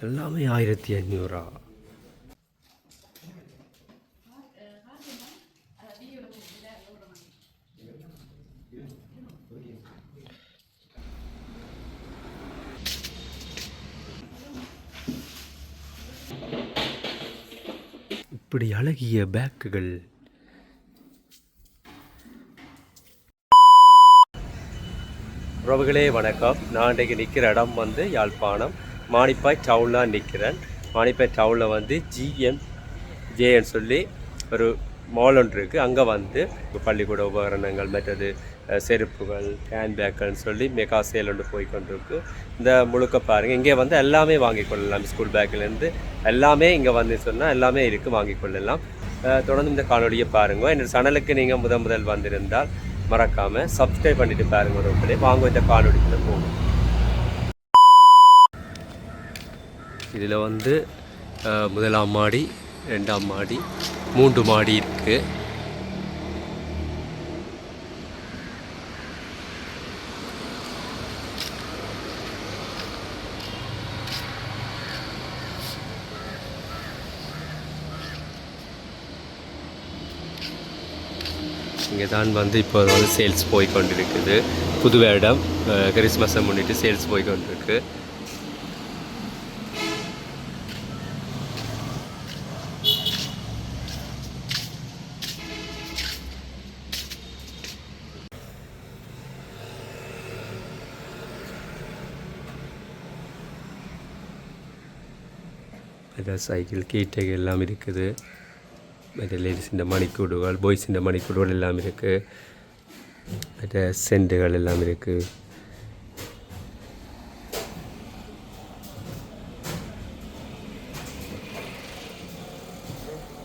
எல்லாமே ஆயிரத்தி ஐநூறா. இப்படி அழகிய பேக்குகள். உறவுகளே வணக்கம். நான் இன்றைக்கு நிற்கிற இடம் வந்து யாழ்ப்பாணம். மானிப்பாய் டவுனில் நிற்கிறேன் மானிப்பாய் டவுனில் வந்து ஜிஎம் ஜேன்னு சொல்லி ஒரு மால் ஒன்று இருக்குது அங்கே வந்து பள்ளிக்கூட உபகரணங்கள் மற்றது செருப்புகள் ஹேண்ட்பேக்குன்னு சொல்லி மெகா சேல் ஒன்று போய் கொண்டிருக்கு. இந்த முழுக்க பாருங்கள் இங்கே வந்து எல்லாமே வாங்கி கொள்ளலாம். ஸ்கூல் பேக்லேருந்து எல்லாமே இங்கே வந்து சொன்னால் எல்லாமே இருக்குது வாங்கி கொள்ளலாம். தொடர்ந்து இந்த காணொலியை பாருங்கள் இந்த சேனலுக்கு நீங்கள் முதல் முதல் வந்திருந்தால் மறக்காமல் சப்ஸ்கிரைப் பண்ணிவிட்டு பாருங்கள் ஒரு வாங்க இந்த காணொலிக்குள்ள போகும் இதில் வந்து முதலாம் மாடி ரெண்டாம் மாடி மூன்று மாடி இருக்குது இங்கே தான் வந்து இப்போ வந்து சேல்ஸ் போய் கொண்டிருக்குது. புது இடம் கிறிஸ்மஸை முன்னிட்டு சேல்ஸ் போய் கொண்டிருக்கு. மற்ற சைக்கிள் கீட்டைகள் எல்லாம் இருக்குது. மற்ற லேடிஸின் மணிக்கூடுகள் பாய்ஸின் மணிக்கூடுகள் எல்லாம் இருக்குது மற்ற செண்டுகள் எல்லாம் இருக்குது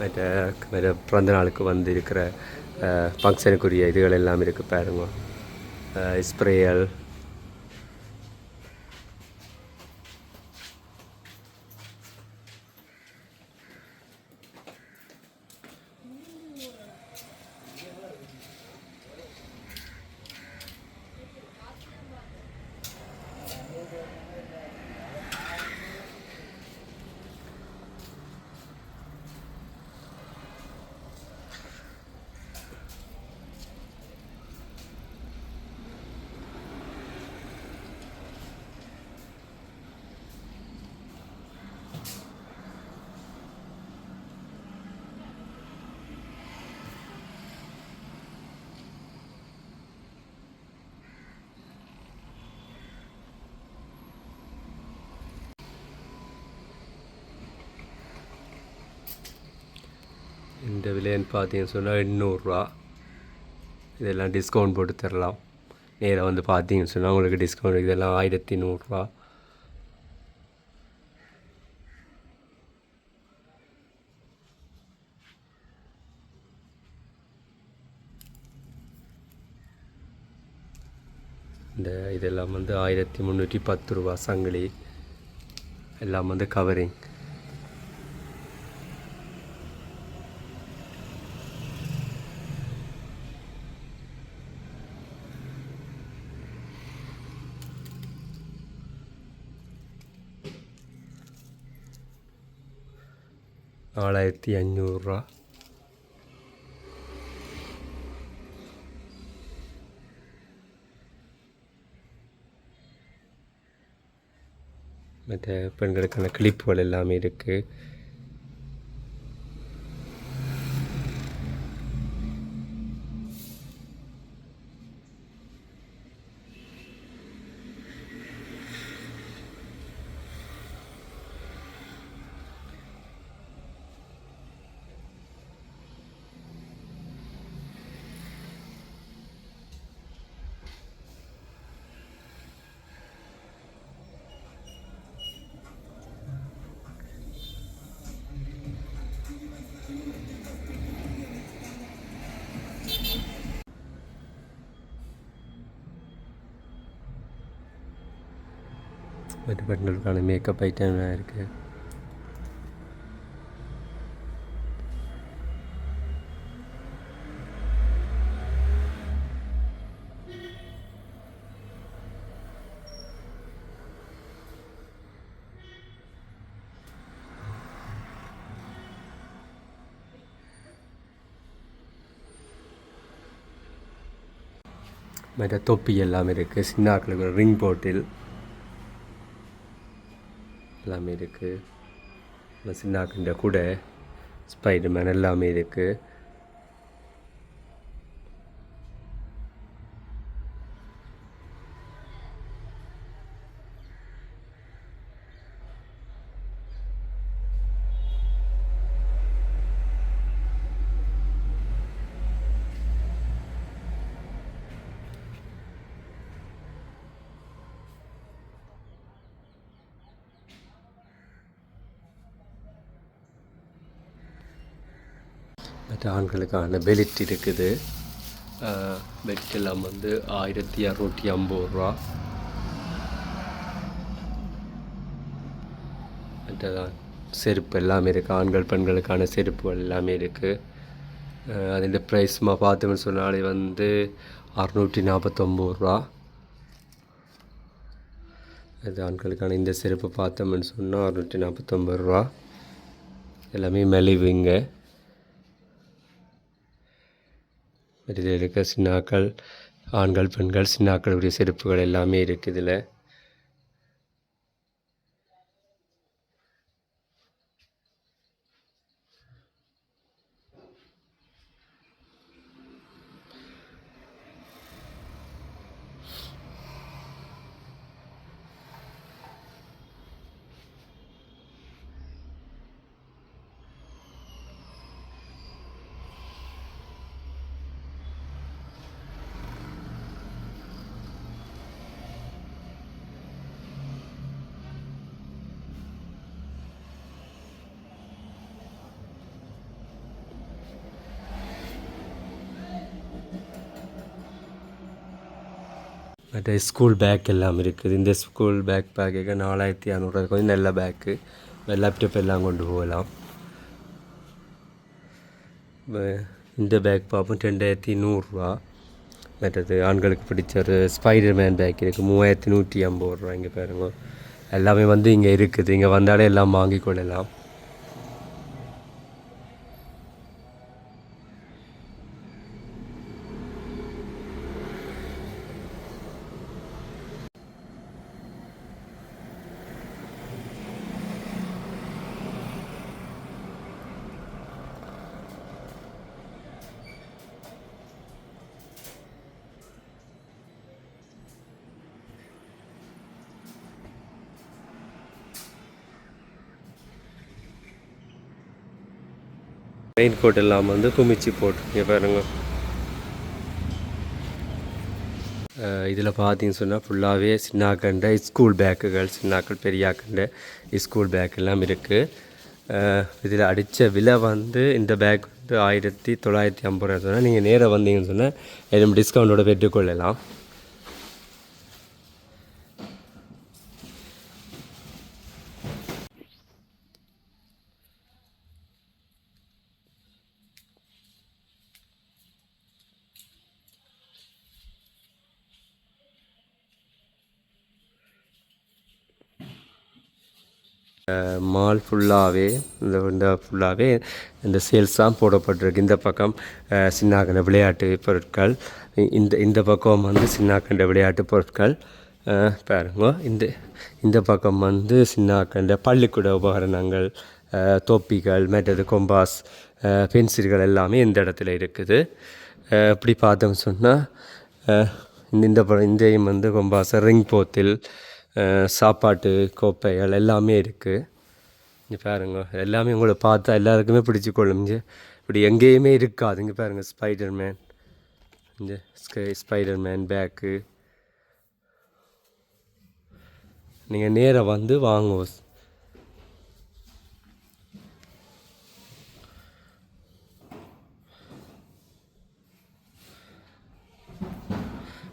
மற்ற மற்ற பிறந்த நாளுக்கு வந்து இருக்கிற ஃபங்க்ஷனுக்குரிய இதுகள் எல்லாம் இருக்குது பாருங்க. ஸ்ப்ரேயல் இந்த விலைன்னு பார்த்தீங்கன்னு சொன்னால் எண்ணூறுரூவா. இதெல்லாம் டிஸ்கவுண்ட் போட்டு தரலாம். நேராக வந்து பார்த்தீங்கன்னு சொன்னால் உங்களுக்கு டிஸ்கவுண்ட் இதெல்லாம் ஆயிரத்தி நூறுரூவா. இந்த இதெல்லாம் வந்து ஆயிரத்தி முந்நூற்றி பத்து ரூபா சங்கிலி. எல்லாம் வந்து கவரிங் நாலாயிரத்தி அஞ்சூறுரூவா மற்ற பெண்களுக்கான கிளிப்புகள் எல்லாமே இருக்குது பட் பண்ணுறதுக்கான மேக்கப் ஐட்டம்லாம் இருக்குது மற்ற தொப்பி எல்லாம் இருக்குது சின்னாக்களுக்கு ரிங் போட்டில் எல்லாமே இருக்குது சின்னாக்குன்ற கூட ஸ்பைடர்மேன் எல்லாமே இருக்குது வந்துட்டு ஆண்களுக்கான பெலிட் இருக்குது. பெட் எல்லாம் வந்து ஆயிரத்தி இரநூத்தி ஐம்பது ரூபா. மற்றதான் செருப்பு எல்லாமே இருக்குது ஆண்கள் பெண்களுக்கான செருப்புகள் எல்லாமே இருக்குது அதில் ப்ரைஸ்மா பார்த்தோம்னு சொன்னாலே வந்து அறுநூற்றி நாற்பத்தொம்பது ரூபா. அது ஆண்களுக்கான இந்த செருப்பு பார்த்தோம்னு சொன்னால் அறுநூற்றி நாற்பத்தொம்பது ரூபா. எல்லாமே மெலிவுங்க. இதில் இருக்க சின்னாக்கள் ஆண்கள் பெண்கள் சின்னாக்களுடைய செருப்புகள் எல்லாமே இருக்குது இதில். மற்ற ஸ்கூல் பேக் எல்லாம் இருக்குது இந்த ஸ்கூல் பேக் பேக்கு நாலாயிரத்தி இரநூறு கொஞ்சம் நல்ல பேக்கு லேப்டாப் எல்லாம் கொண்டு போகலாம் இந்த பேக் பார்ப்போம் ரெண்டாயிரத்தி நூறுரூவா மற்றது ஆண்களுக்கு பிடிச்ச ஒரு ஸ்பைடர் மேன் பேக் இருக்குது மூவாயிரத்தி நூற்றி ஐம்பது ரூபா இங்கே பாருங்க எல்லாமே வந்து இங்கே இருக்குது இங்கே வந்தாலே எல்லாம் வாங்கிக் ரெயின் கோட் இல்லாமல் வந்து குமிச்சு போட்டுருக்கீங்க பாருங்க. இதில் பார்த்தீங்கன்னு சொன்னால் ஃபுல்லாகவே சின்னாக்கண்ட ஸ்கூல் பேக்குகள் சின்னாக்கள் பெரியாக்கண்ட ஸ்கூல் பேக் எல்லாம் இருக்குது இதில் அடித்த விலை வந்து இந்த பேக் வந்து ஆயிரத்தி தொள்ளாயிரத்தி ஐம்பது ரூபா சொன்னால் நீங்கள் நேராக வந்தீங்கன்னு சொன்னால் எதுவும் டிஸ்கவுண்ட்டோட பெற்றுக்கொள்ளலாம். மால் ஃபுல்லாகவே இந்த இந்த ஃபுல்லாகவே இந்த சேல்ஸ் தான் போடப்பட்டிருக்கு. இந்த பக்கம் சின்னாக்கண்ட விளையாட்டு பொருட்கள். இந்த இந்த பக்கம் வந்து சின்னாக்கண்ட விளையாட்டு பொருட்கள். பாருங்க இந்த இந்த பக்கம் வந்து சின்னாக்கண்ட பள்ளிக்கூட உபகரணங்கள் தொப்பிகள் மற்றது கொம்பாஸ் பென்சில்கள் எல்லாமே இந்த இடத்துல இருக்குது. இப்படி பார்த்தோம் சொன்னால் இந்த இந்த இந்தேயும் வந்து கொம்பாஸ் ரிங் போத்தில் சாப்பாட்டு கோப்பைகள் எல்லாமே இருக்குது இங்கே பாருங்க எல்லாமே உங்களை பார்த்தா எல்லாருக்குமே பிடிச்சி கொள்ளும். இங்கே இப்படி எங்கேயுமே இருக்காது. இங்கே பாருங்கள் ஸ்பைடர் மேன் இந்த ஸ்கை ஸ்பைடர் மேன் பேக்கு நீங்கள் நேராக வந்து வாங்குவோம்.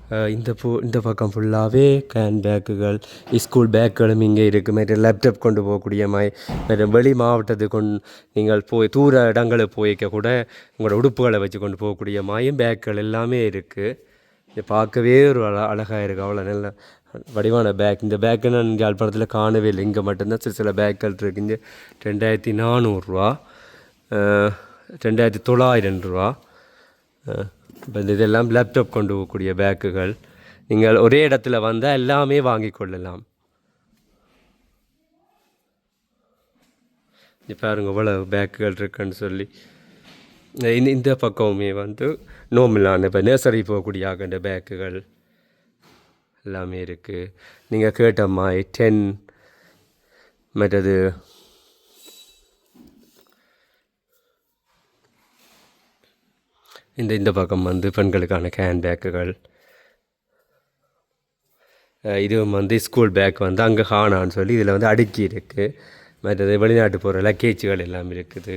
இந்த பூ இந்த பக்கம் ஃபுல்லாகவே கேன் பேக்குகள் ஸ்கூல் பேக்குகளும் இங்கே இருக்குது மாதிரி லேப்டாப் கொண்டு போகக்கூடிய மாதிரி வேறு வெளி மாவட்டத்துக்கு கொண்டு நீங்கள் போய் தூர இடங்களுக்கு போய்க்க கூட உங்களோட உடுப்புகளை வச்சு கொண்டு போகக்கூடிய மாயும் பேக்குகள் எல்லாமே இருக்குது இது பார்க்கவே ஒரு அழ அழகாக இருக்குது அவ்வளோ நல்ல வடிவான பேக் இந்த பேக்கை நான் இங்கே படத்தில் காணவே இல்லை. இங்கே மட்டும்தான் சில சில பேக்குகள் இருக்குது இங்கே ரெண்டாயிரத்தி நானூறுரூவா ரெண்டாயிரத்தி தொள்ளாயிரம் ரூபா இதெல்லாம் லேப்டாப் கொண்டு போகக்கூடிய பேக்குகள் நீங்கள் ஒரே இடத்துல வந்தால் எல்லாமே வாங்கி கொள்ளலாம். பாருங்க இவ்வளோ பேக்குகள் இருக்குன்னு சொல்லி. இந்த இந்த பக்கமுமே வந்து நோமிலான இப்போ நர்சரி போகக்கூடிய ஆகின்ற பேக்குகள் எல்லாமே இருக்குது நீங்கள் கேட்ட மாதிரி டென் மற்றது இந்த இந்த பக்கம் வந்து பெண்களுக்கான கேன் பேக்குகள் இதுவும் வந்து ஸ்கூல் பேக் வந்து அங்கே ஹானான்னு சொல்லி இதில் வந்து அடுக்கி இருக்குது மற்றது வெளிநாட்டு போகிற லக்கேஜுகள் எல்லாம் இருக்குது.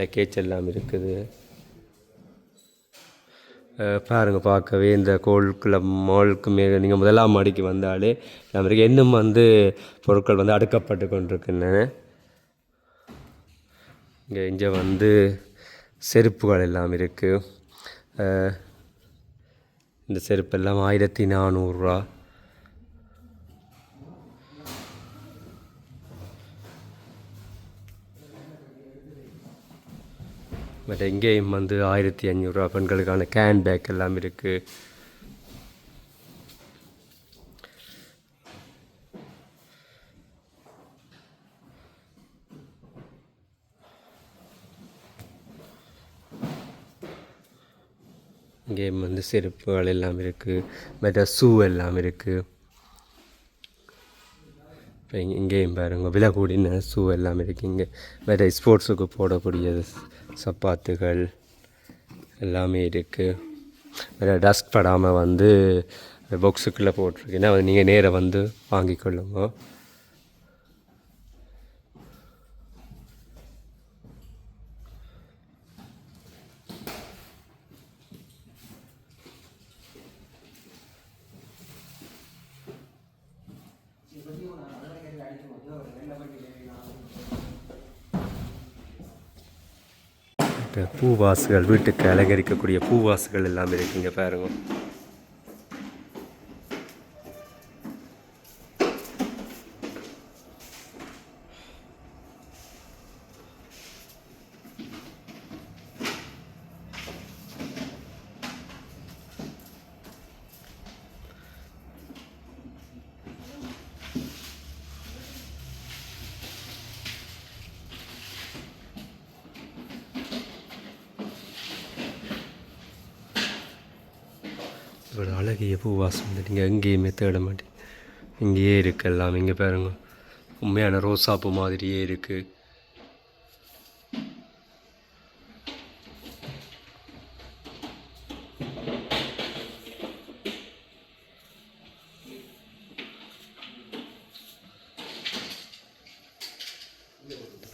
லக்கேஜ் எல்லாம் இருக்குது. பாருங்கள் பார்க்கவே இந்த கோல்குள்ள மாலுக்கு மேலே நீங்கள் முதலாம் மாடிக்கு வந்தாலே நம்மளுக்கு இன்னும் வந்து பொருட்கள் வந்து அடுக்கப்பட்டு கொண்டிருக்குன்னு இங்கே இங்கே வந்து செருப்புகள் எல்லாம் இருக்குது இந்த செருப்பெல்லாம் ஆயிரத்தி நானூறுரூவா பட் இங்கேயும் வந்து ஆயிரத்தி அஞ்சூறுரூவா பெண்களுக்கான கேன் பேக் எல்லாம் இருக்குது கேம் வந்து செருப்புகள் எல்லாம் இருக்குது மற்ற ஷூ எல்லாம் இருக்குது இப்போ இங்கேயும் பாருங்க விலை கூடின ஷூ எல்லாம் இருக்குது இங்கே. வேறு ஸ்போர்ட்ஸுக்கு போடக்கூடிய சப்பாத்துகள் எல்லாமே இருக்குது வேறு டஸ்ட் படாமல் வந்து பாக்ஸுக்குள்ளே போட்டிருக்கீங்கன்னா நீங்கள் நேராக வந்து வாங்கிக்கொள்ளுங்க. பூவாசுகள் வீட்டுக்கு அலங்கரிக்கக்கூடிய பூவாசுகள் எல்லாம் இருக்குங்க பாருங்கள் இவ்வளோ அழகிய பூவாசம் வந்து நீங்கள் எங்கேயுமே தேட மாட்டேங்க இங்கேயே இருக்கு எல்லாம் இங்கே பாருங்க. உண்மையான ரோசாப்பூ மாதிரியே இருக்குது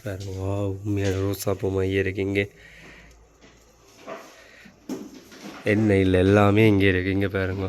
பாருங்க வா உண்மையான ரோசாப்பூ மாதிரியே இருக்கு. இங்கே எண்ணெயில் எல்லாமே இங்கே இருக்குது இங்கே பாருங்க.